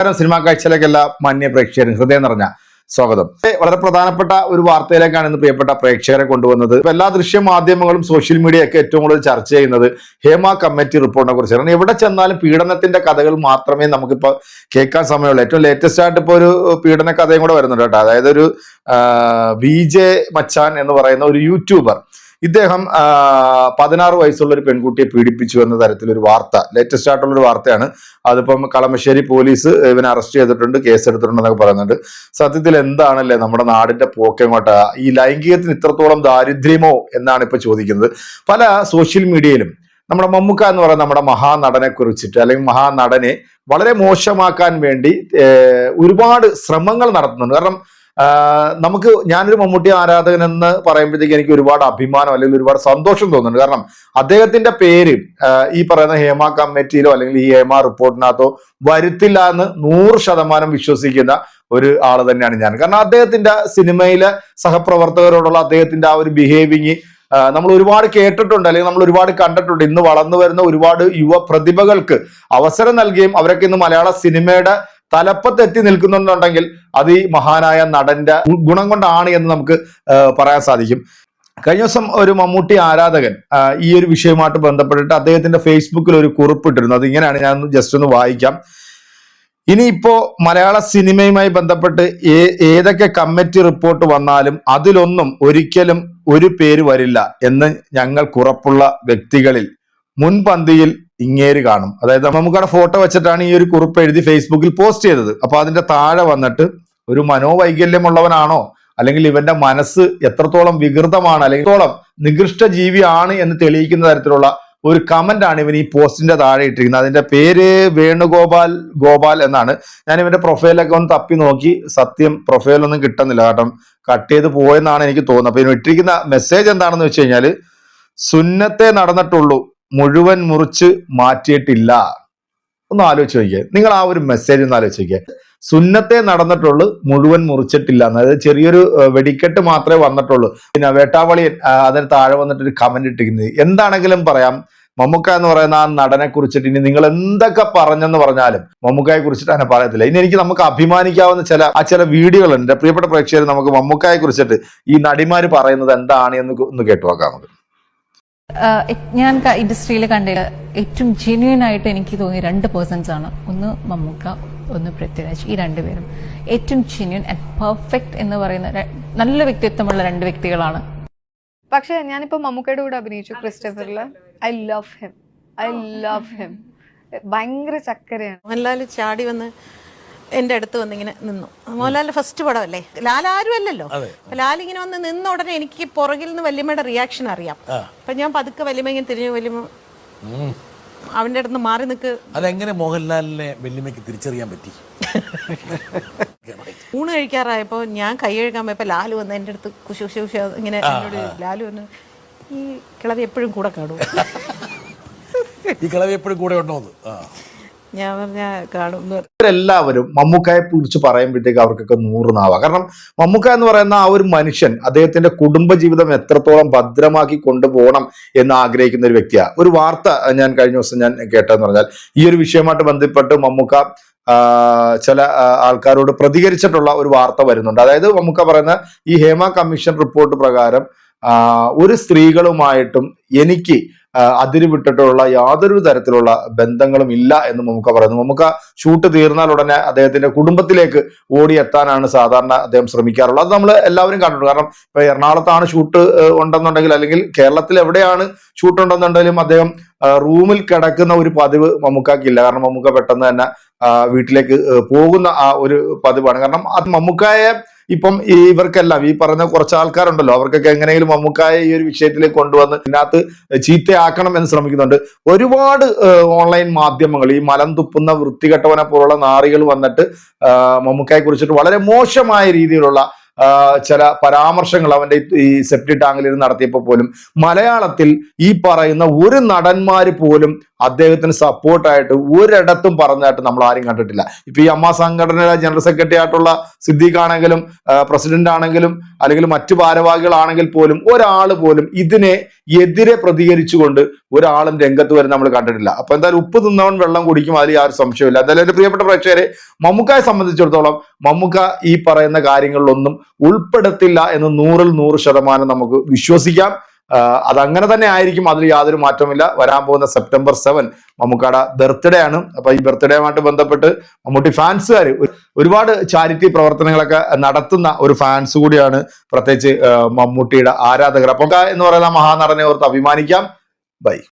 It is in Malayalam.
നമസ്കാരം. സിനിമാ കാഴ്ചയിലേക്ക് എല്ലാ മാന്യ പ്രേക്ഷകരും ഹൃദയം നിറഞ്ഞ സ്വാഗതം. വളരെ പ്രധാനപ്പെട്ട ഒരു വാർത്തയിലേക്കാണ് ഇന്ന് പ്രിയപ്പെട്ട പ്രേക്ഷകരെ കൊണ്ടുവന്നത്. എല്ലാ ദൃശ്യ മാധ്യമങ്ങളും സോഷ്യൽ മീഡിയ ഒക്കെ ഏറ്റവും കൂടുതൽ ചർച്ച ചെയ്യുന്നത് ഹേമ കമ്മിറ്റി റിപ്പോർട്ടിനെ കുറിച്ചാണ്. എവിടെ ചെന്നാലും പീഡനത്തിന്റെ കഥകൾ മാത്രമേ നമുക്കിപ്പോ കേൾക്കാൻ സമയമുള്ളൂ. ഏറ്റവും ലേറ്റസ്റ്റ് ആയിട്ട് ഇപ്പോൾ ഒരു പീഡന കഥയും കൂടെ വരുന്നുണ്ട് കേട്ടോ. അതായത് ഒരു ബി ജെ. മച്ചാൻ എന്ന് പറയുന്ന ഒരു യൂട്യൂബർ ഇദ്ദേഹം പതിനാറ് വയസ്സുള്ള ഒരു പെൺകുട്ടിയെ പീഡിപ്പിച്ചു എന്ന തരത്തിലൊരു വാർത്ത ലേറ്റസ്റ്റ് ആയിട്ടുള്ള ഒരു വാർത്തയാണ്. അതിപ്പം കളമശ്ശേരി പോലീസ് ഇവനെ അറസ്റ്റ് ചെയ്തിട്ടുണ്ട് കേസ് എടുത്തിട്ടുണ്ടെന്നൊക്കെ പറയുന്നുണ്ട്. സത്യത്തിൽ എന്താണല്ലേ നമ്മുടെ നാടിന്റെ പോക്കെങ്ങോട്ട് ഈ ലൈംഗികത്തിന് ഇത്രത്തോളം ദാരിദ്ര്യമോ എന്നാണ് ഇപ്പൊ ചോദിക്കുന്നത്. പല സോഷ്യൽ മീഡിയയിലും നമ്മുടെ മമ്മുക്ക എന്ന് പറയുന്ന നമ്മുടെ മഹാനടനെ കുറിച്ചിട്ട് അല്ലെങ്കിൽ മഹാനടനെ വളരെ മോശമാക്കാൻ വേണ്ടി ഒരുപാട് ശ്രമങ്ങൾ നടത്തുന്നുണ്ട്. കാരണം നമുക്ക് ഞാനൊരു മമ്മൂട്ടി ആരാധകൻ എന്ന് പറയുമ്പോഴത്തേക്ക് എനിക്ക് ഒരുപാട് അഭിമാനം അല്ലെങ്കിൽ ഒരുപാട് സന്തോഷം തോന്നുന്നുണ്ട്. കാരണം അദ്ദേഹത്തിന്റെ പേര് ഈ പറയുന്ന ഹേമ കമ്മിറ്റിയിലോ അല്ലെങ്കിൽ ഈ ഹേമ റിപ്പോർട്ടിനകത്തോ വരുത്തില്ല എന്ന് നൂറ് ശതമാനം വിശ്വസിക്കുന്ന ഒരു ആൾ തന്നെയാണ് ഞാൻ. കാരണം അദ്ദേഹത്തിന്റെ സിനിമയിലെ സഹപ്രവർത്തകരോടുള്ള അദ്ദേഹത്തിന്റെ ആ ഒരു ബിഹേവിങ് നമ്മൾ ഒരുപാട് കേട്ടിട്ടുണ്ട് അല്ലെങ്കിൽ നമ്മൾ ഒരുപാട് കണ്ടിട്ടുണ്ട്. ഇന്ന് വളർന്നു വരുന്ന ഒരുപാട് യുവ പ്രതിഭകൾക്ക് അവസരം നൽകുകയും അവരൊക്കെ ഇന്ന് മലയാള സിനിമയുടെ തലപ്പത്തെത്തി നിൽക്കുന്നുണ്ടെങ്കിൽ അത് ഈ മഹാനായ നടന്റെ ഗുണം കൊണ്ടാണ് എന്ന് നമുക്ക് പറയാൻ സാധിക്കും. കഴിഞ്ഞ ദിവസം ഒരു മമ്മൂട്ടി ആരാധകൻ ഈ ഒരു വിഷയവുമായിട്ട് ബന്ധപ്പെട്ടിട്ട് അദ്ദേഹത്തിന്റെ ഫേസ്ബുക്കിൽ ഒരു കുറിപ്പിട്ടിരുന്നു. അത് ഇങ്ങനെയാണ് ഞാൻ ജസ്റ്റ് ഒന്ന് വായിക്കാം. ഇനിയിപ്പോ മലയാള സിനിമയുമായി ബന്ധപ്പെട്ട് ഏതൊക്കെ കമ്മിറ്റി റിപ്പോർട്ട് വന്നാലും അതിലൊന്നും ഒരിക്കലും ഒരു പേര് വരില്ല എന്ന് ഞങ്ങൾ കുറപ്പുള്ള വ്യക്തികളിൽ മുൻപന്തിയിൽ ഇങ്ങേര് കാണും. അതായത് നമുക്കവിടെ ഫോട്ടോ വെച്ചിട്ടാണ് ഈ ഒരു കുറിപ്പ് എഴുതി ഫേസ്ബുക്കിൽ പോസ്റ്റ് ചെയ്തത്. അപ്പൊ അതിന്റെ താഴെ വന്നിട്ട് ഒരു മനോവൈകല്യമുള്ളവനാണോ? അല്ലെങ്കിൽ ഇവന്റെ മനസ്സ് എത്രത്തോളം വികൃതമാണ്? അല്ലെങ്കിൽ എത്രത്തോളം നികൃഷ്ട ജീവിയാണ് എന്ന് തെളിയിക്കുന്ന തരത്തിലുള്ള ഒരു കമന്റ് ആണ് ഇവൻ ഈ പോസ്റ്റിന്റെ താഴെ ഇട്ടിരിക്കുന്നത്. അതിന്റെ പേര് വേണുഗോപാൽ ഗോപാൽ എന്നാണ്. ഞാൻ ഇവന്റെ പ്രൊഫൈലൊക്കെ ഒന്ന് തപ്പി നോക്കി. സത്യം പ്രൊഫൈലൊന്നും കിട്ടുന്നില്ല. കാരണം കട്ട് ചെയ്ത് പോയെന്നാണ് എനിക്ക് തോന്നുന്നത്. അപ്പൊ ഇവൻ ഇട്ടിരിക്കുന്ന മെസ്സേജ് എന്താണെന്ന് വെച്ച് കഴിഞ്ഞാൽ സുന്നത്തെ നടന്നിട്ടുള്ളൂ. മുഴുവൻ മുറിച്ച് മാറ്റിയിട്ടില്ല. ഒന്ന് ആലോചിച്ച് നോക്കിയേ. നിങ്ങൾ ആ ഒരു മെസ്സേജ് ഒന്ന് ആലോചിച്ച് നോക്കിയേ. സുന്നത്തെ നടന്നിട്ടുള്ളൂ മുഴുവൻ മുറിച്ചിട്ടില്ല അതായത് ചെറിയൊരു വെടിക്കെട്ട് മാത്രമേ വന്നിട്ടുള്ളൂ. പിന്നെ വേട്ടാവളി അതിന് താഴെ വന്നിട്ട് ഒരു കമന്റ് ഇട്ടിരിക്കുന്നത് എന്താണെങ്കിലും പറയാം. മമ്മൂക്ക എന്ന് പറയുന്ന ആ നടനെ കുറിച്ചിട്ട് ഇനി നിങ്ങൾ എന്തൊക്കെ പറഞ്ഞെന്ന് പറഞ്ഞാലും മമ്മൂക്കയെ കുറിച്ചിട്ട് അങ്ങനെ പറയത്തില്ല. ഇനി എനിക്ക് നമുക്ക് അഭിമാനിക്കാവുന്ന ചില ആ ചില വീഡിയോകളുണ്ട്. പ്രിയപ്പെട്ട പ്രേക്ഷകർ നമുക്ക് മമ്മൂക്കയെ കുറിച്ചിട്ട് ഈ നടിമാര് പറയുന്നത് എന്താണ് എന്ന് ഒന്ന് കേട്ടു നോക്കാം നമുക്ക്. ഞാൻ ഇൻഡസ്ട്രിയിൽ കണ്ട ഏറ്റവും ജെന്യൂൻ ആയിട്ട് എനിക്ക് തോന്നിയ രണ്ട് പേഴ്സൺസ് ആണ്. ഒന്ന് മമ്മൂക്ക ഒന്ന് പൃഥ്വിരാജ്. ഈ രണ്ടുപേരും ഏറ്റവും ജെന്യൂൻ ആൻഡ് പെർഫെക്റ്റ് എന്ന് പറയുന്ന നല്ല വ്യക്തിത്വമുള്ള രണ്ട് വ്യക്തികളാണ്. പക്ഷെ ഞാനിപ്പോ മമ്മൂക്കയുടെ കൂടെ അഭിനയിച്ചു ക്രിസ്റ്റഫറിൽ I love him I love him ഭയങ്കര ചക്കരയാണ്. മോഹൻലാൽ ചാടി വന്ന് എന്റെ അടുത്ത് വന്നിങ്ങനെ നിന്നു. മോഹൻലാലിന്റെ ഫസ്റ്റ് പടമല്ലേ? ലാൽ ആരും അല്ലല്ലോ. ലാൽ ഇങ്ങനെ വന്ന് നിന്ന ഉടനെ എനിക്ക് പുറകിൽ നിന്ന് വല്യമ്മയുടെ റിയാക്ഷൻ അറിയാം. അപ്പൊ ഞാൻ പതുക്കെ വല്യമ്മ ഇങ്ങനെ തിരിഞ്ഞു വല്യമ്മ അവന്റെ അടുത്ത് മാറി നിൽക്ക് അതെങ്ങനെ മോഹൻലാലിനെ വല്യമ്മക്ക് തിരിച്ചറിയാൻ പറ്റി? ഊണ് കഴിക്കാറായപ്പോ ഞാൻ കൈ കഴുകാൻ പോയപ്പോ ലാലു വന്ന് എന്റെ അടുത്ത് കുശു കുശു കുശു ഇങ്ങനെ എന്നോട് ലാലു വന്ന് ഈ കിളവി എപ്പോഴും കൂടെ കാണും. ഈ കിളവി എപ്പോഴും കൂടെ ഉണ്ടോ ആ. ഞാൻ പറഞ്ഞ. ഇവരെല്ലാവരും മമ്മൂക്കയെ കുറിച്ച് പറയുമ്പോഴത്തേക്ക് അവർക്കൊക്കെ നൂറ് നാവാ കാരണം മമ്മൂക്ക എന്ന് പറയുന്ന ആ ഒരു മനുഷ്യൻ അദ്ദേഹത്തിന്റെ കുടുംബ ജീവിതം എത്രത്തോളം ഭദ്രമാക്കി കൊണ്ടുപോകണം എന്ന് ആഗ്രഹിക്കുന്ന ഒരു വ്യക്തിയാണ് ഒരു വാർത്ത ഞാൻ കഴിഞ്ഞ ദിവസം ഞാൻ കേട്ടതെന്ന് പറഞ്ഞാൽ ഈ ഒരു വിഷയമായിട്ട് ബന്ധപ്പെട്ട് മമ്മൂക്ക ചില ആൾക്കാരോട് പ്രതികരിച്ചിട്ടുള്ള ഒരു വാർത്ത വരുന്നുണ്ട് അതായത് മമ്മൂക്ക പറയുന്ന ഈ ഹേമ കമ്മീഷൻ റിപ്പോർട്ട് പ്രകാരം ഒരു സ്ത്രീകളുമായിട്ടും എനിക്ക് അതിര് വിട്ടിട്ടുള്ള യാതൊരു തരത്തിലുള്ള ബന്ധങ്ങളും ഇല്ല എന്ന് മമ്മൂക്ക പറയുന്നു. മമ്മൂക്ക ഷൂട്ട് തീർന്നാൽ ഉടനെ അദ്ദേഹത്തിന്റെ കുടുംബത്തിലേക്ക് ഓടിയെത്താനാണ് സാധാരണ അദ്ദേഹം ശ്രമിക്കാറുള്ളത്. അത് നമ്മൾ എല്ലാവരും കണ്ടിട്ടുണ്ട്. കാരണം ഇപ്പൊ എറണാകുളത്താണ് ഷൂട്ട് ഉണ്ടെന്നുണ്ടെങ്കിൽ അല്ലെങ്കിൽ കേരളത്തിൽ എവിടെയാണ് ഷൂട്ട് ഉണ്ടെന്നുണ്ടെങ്കിലും അദ്ദേഹം റൂമിൽ കിടക്കുന്ന ഒരു പതിവ് മമ്മൂക്കാക്കില്ല കാരണം മമ്മൂക്ക പെട്ടെന്ന് തന്നെ വീട്ടിലേക്ക് പോകുന്ന ആ ഒരു പതിവാണ്. കാരണം അത് മമ്മൂക്കായെ ഇപ്പം ഇവർക്കെല്ലാം ഈ പറഞ്ഞ കുറച്ച് ആൾക്കാരുണ്ടല്ലോ. അവർക്കൊക്കെ എങ്ങനെയെങ്കിലും മമ്മൂക്കായ ഈ ഒരു വിഷയത്തിലേക്ക് കൊണ്ടുവന്ന് ഇതിനകത്ത് ചീത്തയാക്കണം എന്ന് ശ്രമിക്കുന്നുണ്ട്. ഒരുപാട് ഓൺലൈൻ മാധ്യമങ്ങൾ ഈ മലം തുപ്പുന്ന വൃത്തികെട്ടവനെ പോലുള്ള നാറികൾ വന്നിട്ട് മമ്മൂക്കയെ കുറിച്ചിട്ട് വളരെ മോശമായ രീതിയിലുള്ള ചില പരാമർശങ്ങൾ അവന്റെ ഈ- സെപ്റ്റി ടാങ്കിൽ ഇരുന്ന് നടത്തിയപ്പോൾ പോലും മലയാളത്തിൽ ഈ പറയുന്ന ഒരു നടന്മാർ പോലും അദ്ദേഹത്തിന് സപ്പോർട്ടായിട്ട് ഒരിടത്തും പറഞ്ഞായിട്ട് നമ്മൾ ആരും കണ്ടിട്ടില്ല. ഇപ്പൊ ഈ അമ്മ സംഘടനയുടെ ജനറൽ സെക്രട്ടറി ആയിട്ടുള്ള സിദ്ദീഖ് ആണെങ്കിലും പ്രസിഡന്റ് ആണെങ്കിലും അല്ലെങ്കിൽ മറ്റു ഭാരവാഹികളാണെങ്കിൽ പോലും ഒരാൾ പോലും ഇതിനെ എതിരെ പ്രതികരിച്ചുകൊണ്ട് ഒരാളും രംഗത്ത് വരെ നമ്മൾ കണ്ടിട്ടില്ല. അപ്പൊ എന്തായാലും ഉപ്പ് തിന്നവൻ വെള്ളം കുടിക്കും അതിൽ യാതൊരു സംശയമില്ല എന്തായാലും എന്റെ പ്രിയപ്പെട്ട പ്രേക്ഷകരെ മമ്മൂക്കായെ സംബന്ധിച്ചിടത്തോളം മമ്മൂക്ക ഈ പറയുന്ന കാര്യങ്ങളിലൊന്നും ഉൾപ്പെടുത്തില്ല എന്ന് നൂറിൽ നൂറ് ശതമാനം നമുക്ക് വിശ്വസിക്കാം. അതങ്ങനെ തന്നെ ആയിരിക്കും. അതിൽ യാതൊരു മാറ്റമില്ല വരാൻ പോകുന്ന സെപ്റ്റംബർ സെവൻ മമ്മൂക്കാടെ ബർത്ത്ഡേ ആണ്. അപ്പൊ ഈ ബർത്ത്ഡേയുമായിട്ട് ബന്ധപ്പെട്ട് മമ്മൂട്ടി ഫാൻസുകാർ ഒരുപാട് ചാരിറ്റി പ്രവർത്തനങ്ങളൊക്കെ നടത്തുന്ന ഒരു ഫാൻസ് കൂടിയാണ് പ്രത്യേകിച്ച് മമ്മൂട്ടിയുടെ ആരാധകർ. അപ്പം എന്ന് പറയുന്ന മഹാനടനെ ഓർത്ത് അഭിമാനിക്കാം. ബൈ